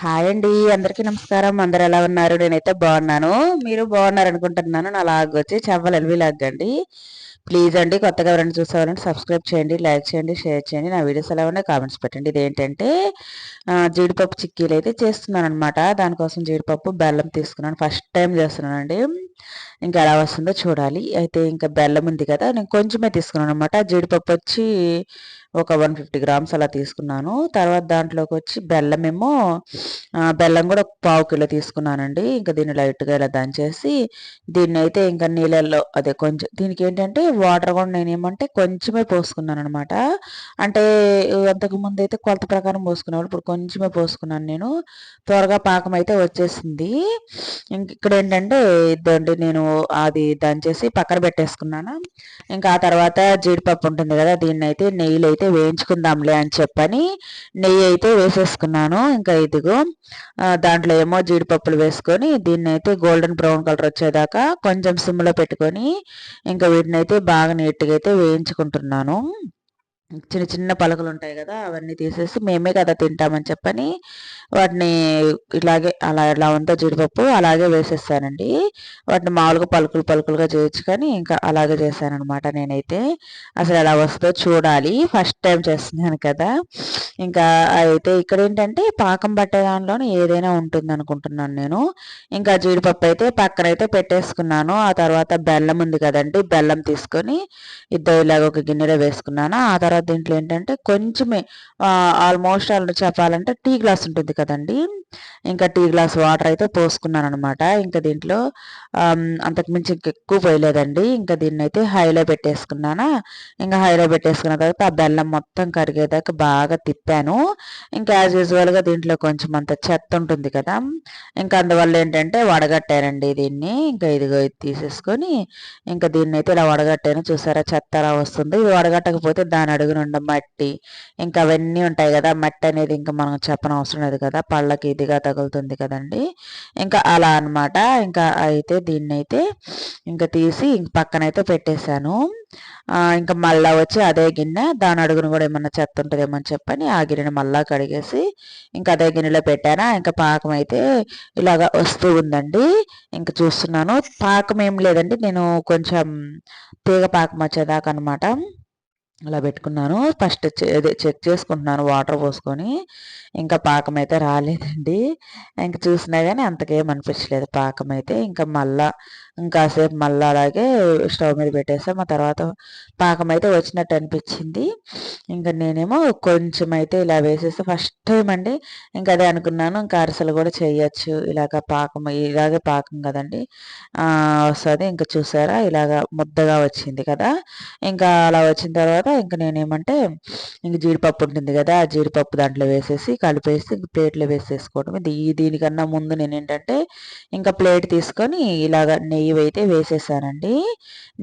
Hi అండి అందరికీ నమస్కారం. అందరు ఎలా ఉన్నారు? నేనైతే బాగున్నాను. మీరు బాగున్నారు అనుకుంటున్నాను. నా లాగ్ వచ్చి చెవ్వలు విలాగ్ అండి. ప్లీజ్ అండి కొత్తగా ఎవరైనా చూసేవారంటే సబ్స్క్రైబ్ చేయండి లైక్ చేయండి షేర్ చేయండి. నా వీడియోస్ ఎలా ఉన్నాయి కామెంట్స్ పెట్టండి. ఇదేంటంటే జీడిపప్పు చిక్కీలు అయితే చేస్తున్నాను అనమాట దానికోసం జీడిపప్పు బెల్లం తీసుకున్నాను. ఫస్ట్ టైం చేస్తున్నాను అండి ఇంకా ఎలా వస్తుందో చూడాలి. అయితే ఇంకా బెల్లం ఉంది కదా నేను కొంచెమే తీసుకున్నాను అనమాట జీడిపప్పు వచ్చి ఒక వన్ ఫిఫ్టీ గ్రామ్స్ అలా తీసుకున్నాను. తర్వాత దాంట్లోకి వచ్చి బెల్లం ఏమో బెల్లం కూడా పావు కిలో తీసుకున్నానండి. ఇంకా దీన్ని లైట్గా ఇలా దంచేసి దీన్ని అయితే ఇంకా నీళ్ళల్లో అదే కొంచెం దీనికి ఏంటంటే వాటర్ కూడా నేను ఏమంటే కొంచెమే పోసుకున్నాను అనమాట అంటే అంతకు ముందు అయితే కొలత ప్రకారం పోసుకునేవాళ్ళు ఇప్పుడు కొంచెమే పోసుకున్నాను నేను. త్వరగా పాకం అయితే వచ్చేసింది. ఇంక ఇక్కడ ఏంటంటే ఇదండి నేను అది దంచేసి పక్కన పెట్టేసుకున్నాను. ఇంకా ఆ తర్వాత జీడిపప్పు ఉంటుంది కదా దీన్ని అయితే నెయ్యిలో అయితే వేయించుకుందాంలే అని చెప్పని నెయ్యి అయితే వేసేసుకున్నాను. ఇంకా ఇదిగో దాంట్లో ఏమో జీడిపప్పులు వేసుకొని దీన్ని అయితే గోల్డెన్ బ్రౌన్ కలర్ వచ్చేదాకా కొంచెం సిమ్లో పెట్టుకొని ఇంకా వీటిని అయితే బాగా నీట్గా అయితే వేయించుకుంటున్నాను. చిన్న చిన్న పలకలు ఉంటాయి కదా అవన్నీ తీసేసి మేమే కదా తింటామని చెప్పని వాటిని ఇలాగే అలా ఎలా ఉందో జీడిపప్పు అలాగే వేసేస్తానండి. వాటిని మామూలుగా పలుకులు పలుకులుగా చేయొచ్చు కానీ ఇంకా అలాగే చేశానమాట నేనైతే. అసలు ఎలా వస్తుందో చూడాలి. ఫస్ట్ టైం చేస్తున్నాను కదా. ఇంకా అయితే ఇక్కడ ఏంటంటే పాకం పట్టే దానిలోనే ఏదైనా ఉంటుంది అనుకుంటున్నాను నేను. ఇంకా జీడిపప్పు అయితే పక్కన అయితే పెట్టేసుకున్నాను. ఆ తర్వాత బెల్లం ఉంది కదండి బెల్లం తీసుకొని ఇద్దరు ఇలాగ ఒక గిన్నెలో వేసుకున్నాను. ఆ తర్వాత దీంట్లో ఏంటంటే కొంచెమే ఆల్మోస్ట్ అలా చెప్పాలంటే టీ గ్లాస్ ఉంటుంది కదండి. ఇంకా టీ గ్లాస్ వాటర్ అయితే పోసుకున్నాను అనమాట ఇంకా దీంట్లో అంతకుమించి ఎక్కువ పోయలేదండి. ఇంకా దీన్ని అయితే హైలో పెట్టేసుకున్నానా. ఇంకా హైలో పెట్టేసుకున్న తర్వాత ఆ బెల్లం మొత్తం కరిగేదాకా బాగా తిప్పాను. ఇంకా యాజ్ యూజువల్గా దీంట్లో కొంచెం అంత చెత్త ఉంటుంది కదా. ఇంకా అందువల్ల ఏంటంటే వడగట్టానండి దీన్ని. ఇంకా ఇదిగో తీసేసుకొని ఇంకా దీన్ని అయితే ఇలా వడగట్టాను. చూసారా చెత్త అలా వస్తుంది. ఇది వడగట్టకపోతే దాని అడుగునుండ మట్టి. ఇంకా అవన్నీ ఉంటాయి కదా మట్టి అనేది ఇంకా మనం చెప్పనవసరం లేదు కదా పళ్ళకి ఇదిగా తగులుతుంది కదండి. ఇంకా అలా అనమాట ఇంకా అయితే దీన్ని అయితే ఇంకా తీసి ఇంక పక్కనైతే పెట్టేశాను. ఇంకా మళ్ళా వచ్చి అదే గిన్నె దాని అడుగును కూడా ఏమన్నా చెత్త ఉంటుందేమో అని చెప్పని ఆ గిన్నెని మళ్ళా కడిగేసి ఇంకా అదే గిన్నెలో పెట్టానా. ఇంకా పాకం అయితే ఇలాగ వస్తూ ఉందండి. ఇంకా చూస్తున్నాను. పాకం ఏం లేదండి నేను కొంచెం తీగ పాకం వచ్చేదాకా అనమాట అలా పెట్టుకున్నాను. ఫస్ట్ చెక్ చేసుకుంటున్నాను వాటర్ పోసుకొని. ఇంకా పాకం అయితే రాలేదండి. ఇంకా చూసినా కానీ అంతకేం అనిపించలేదు పాకం అయితే ఇంకా మళ్ళా ఇంకాసేపు మళ్ళీ అలాగే స్టవ్ మీద పెట్టేసాం. ఆ తర్వాత పాకం అయితే వచ్చినట్టు అనిపించింది. ఇంకా నేనేమో కొంచెం అయితే ఇలా వేసేసి ఫస్ట్ టైం అండి ఇంకా అదే అనుకున్నాను. ఇంకా అరసలు కూడా చేయొచ్చు. ఇలాగ పాకం ఇలాగే పాకం కదండి. వస్తుంది. ఇంకా చూసారా? ఇలాగ ముద్దగా వచ్చింది కదా. ఇంకా అలా వచ్చిన తర్వాత ఇంకా నేనేమంటే ఇంక జీడిపప్పు ఉంటుంది కదా ఆ జీడిపప్పు దాంట్లో వేసేసి కలిపేసి ఇంక ప్లేట్లో వేసేసుకోవడం. దీనికన్నా ముందు నేను ఏంటంటే ఇంకా ప్లేట్ తీసుకొని ఇలాగ నెయ్యి అయితే వేసేసానండి.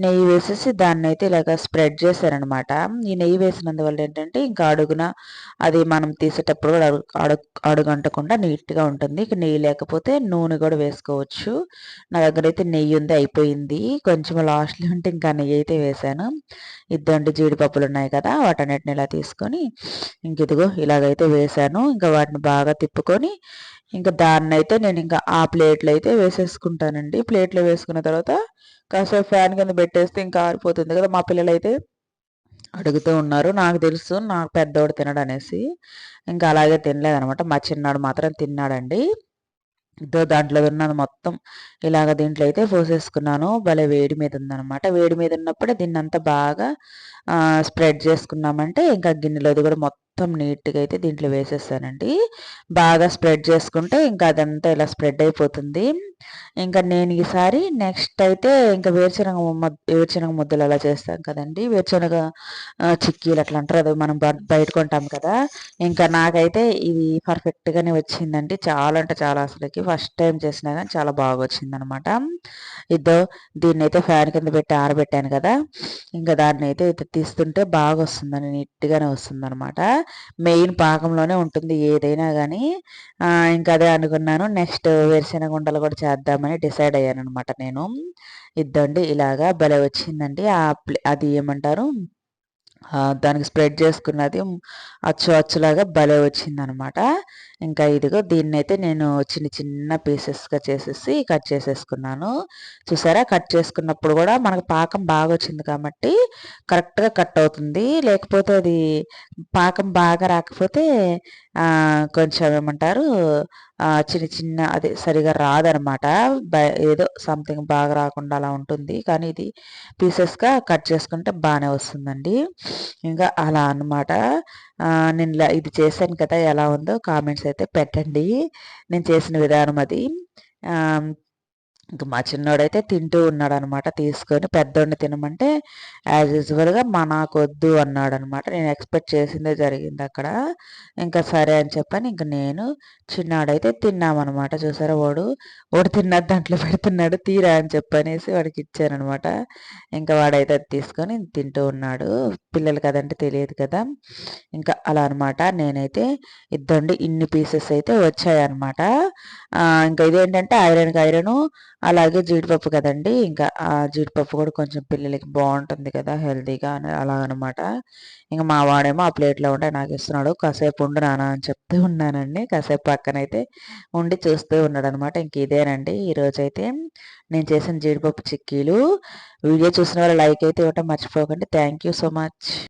నెయ్యి వేసేసి దాన్ని అయితే ఇలాగ స్ప్రెడ్ చేశారనమాట. ఈ నెయ్యి వేసినందువల్ల ఏంటంటే ఇంకా అడుగున అది మనం తీసేటప్పుడు కూడా అడుగు అడుగంటకుండా నీట్గా ఉంటుంది. ఇక నెయ్యి లేకపోతే నూనె కూడా వేసుకోవచ్చు. నా దగ్గర అయితే నెయ్యి ఉంది అయిపోయింది. కొంచెం లాస్ట్లో ఉంటే ఇంకా నెయ్యి అయితే వేసాను. ఇద్దండి జీడిపప్పులు ఉన్నాయి కదా వాటన్నిటిని ఇలా తీసుకొని ఇంక ఇదిగో ఇలాగైతే వేసాను. ఇంకా వాటిని బాగా తిప్పుకొని ఇంకా దాన్ని అయితే నేను ఇంకా ఆ ప్లేట్లు అయితే వేసేసుకుంటానండి. ప్లేట్లో వేసుకున్న తర్వాత కాసేపు ఫ్యాన్ కింద పెట్టేస్తే ఇంకా ఆరిపోతుంది కదా మా పిల్లలు అయితే అడుగుతూ ఉన్నారు. నాకు తెలుసు నాకు పెద్దోడు తినడు అనేసి ఇంకా అలాగే తినలేదనమాట. మా చిన్నాడు మాత్రం తిన్నాడండి. ఇదో దాంట్లో ఉన్నది మొత్తం. ఇలాగ దీంట్లో అయితే పోసేసుకున్నాను. భలే వేడి మీద ఉందనమాట. వేడి మీద ఉన్నప్పుడే దీన్ని అంతా బాగా స్ప్రెడ్ చేసుకున్నామంటే ఇంకా గిన్నెలోది కూడా మొత్తం నీట్గా అయితే దీంట్లో వేసేస్తానండి బాగా స్ప్రెడ్ చేసుకుంటే ఇంకా అదంతా ఇలా స్ప్రెడ్ అయిపోతుంది. ఇంకా నేను ఈసారి నెక్స్ట్ అయితే ఇంకా వేరుశనగ వేరుశనగ ముద్దలు అలా చేస్తాం కదండి. వేరుశనగ చిక్కీలు అట్లా అంటారు అది మనం బయట కొంటాం కదా. ఇంకా నాకైతే ఇది పర్ఫెక్ట్గానే వచ్చిందండి. చాలా అంటే చాలా అసలుకి. ఫస్ట్ టైం చేసినా కానీ చాలా బాగా వచ్చింది అనమాట ఇద్దో దీన్ని అయితే ఫ్యాన్ కింద పెట్టి ఆరబెట్టాను కదా. ఇంకా దాన్ని అయితే తీస్తుంటే బాగా వస్తుందని నీట్గానే వస్తుంది అనమాట మెయిన్ పాకంలోనే ఉంటుంది ఏదైనా కానీ ఇంకా అదే అనుకున్నాను. నెక్స్ట్ వేరుశెనగ ఉండలు కూడా చేద్దామని డిసైడ్ అయ్యాను అనమాట నేను. ఇద్దండి ఇలాగా భలే వచ్చిందండి. ఆ అది ఏమంటారు? దానికి స్ప్రెడ్ చేసుకున్నది అచ్చు అచ్చులాగా భలే వచ్చిందనమాట. ఇంకా ఇదిగో దీన్ని అయితే నేను చిన్న చిన్న పీసెస్గా చేసేసి కట్ చేసేసుకున్నాను. చూసారా? కట్ చేసుకున్నప్పుడు కూడా మనకు పాకం బాగా వచ్చింది కాబట్టి కరెక్ట్గా కట్ అవుతుంది. లేకపోతే అది పాకం బాగా రాకపోతే కొంచెం ఏమంటారు చిన్న చిన్న అదే సరిగా రాదనమాట. ఏదో సంథింగ్ బాగా రాకుండా అలా ఉంటుంది. కానీ ఇది పీసెస్గా కట్ చేసుకుంటే బాగానే వస్తుందండి. ఇంకా అలా అనమాట నేను ఇది చేశాను కదా ఎలా ఉందో కామెంట్స్ అయితే పెట్టండి. నేను చేసిన విధానం అది. ఇంకా మా చిన్నోడైతే తింటూ ఉన్నాడు అనమాట తీసుకొని పెద్దోడిని తినమంటే యాజ్ యూజువల్గా మా నాకు వద్దు అన్నాడు అనమాట నేను ఎక్స్పెక్ట్ చేసిందే జరిగింది అక్కడ. ఇంకా సరే అని చెప్పని ఇంకా నేను చిన్నాడైతే తిన్నామన్నమాట చూసారా వాడు వాడు తిన్నది దాంట్లో పెడుతున్నాడు తీరా అని చెప్పనేసి వాడికి ఇచ్చానమాట ఇంకా వాడైతే అది తీసుకొని తింటూ ఉన్నాడు. పిల్లలు కదంటే తెలియదు కదా. ఇంకా అలా అనమాట. నేనైతే ఇద్దండి ఇన్ని పీసెస్ అయితే వచ్చాయన్నమాట ఇంకా ఇదేంటంటే ఐరన్కి ఐరన్ అలాగే జీడిపప్పు కదండి. ఇంకా ఆ జీడిపప్పు కూడా కొంచెం పిల్లలకి బాగుంటుంది కదా హెల్తీగా అని అలాగనమాట. ఇంకా మా వాడేమో ఆ ప్లేట్లో ఉంటే నాకు ఇస్తున్నాడు కాసేపు ఉండు నాన్న అని చెప్తూ ఉన్నానండి. కాసేపు పక్కనైతే ఉండి చూస్తూ ఉన్నాడు అనమాట ఇంక ఇదేనండి. ఈరోజైతే నేను చేసిన జీడిపప్పు చిక్కీలు. వీడియో చూసిన వాళ్ళు లైక్ అయితే ఇవ్వటం మర్చిపోకండి. Thank you so much.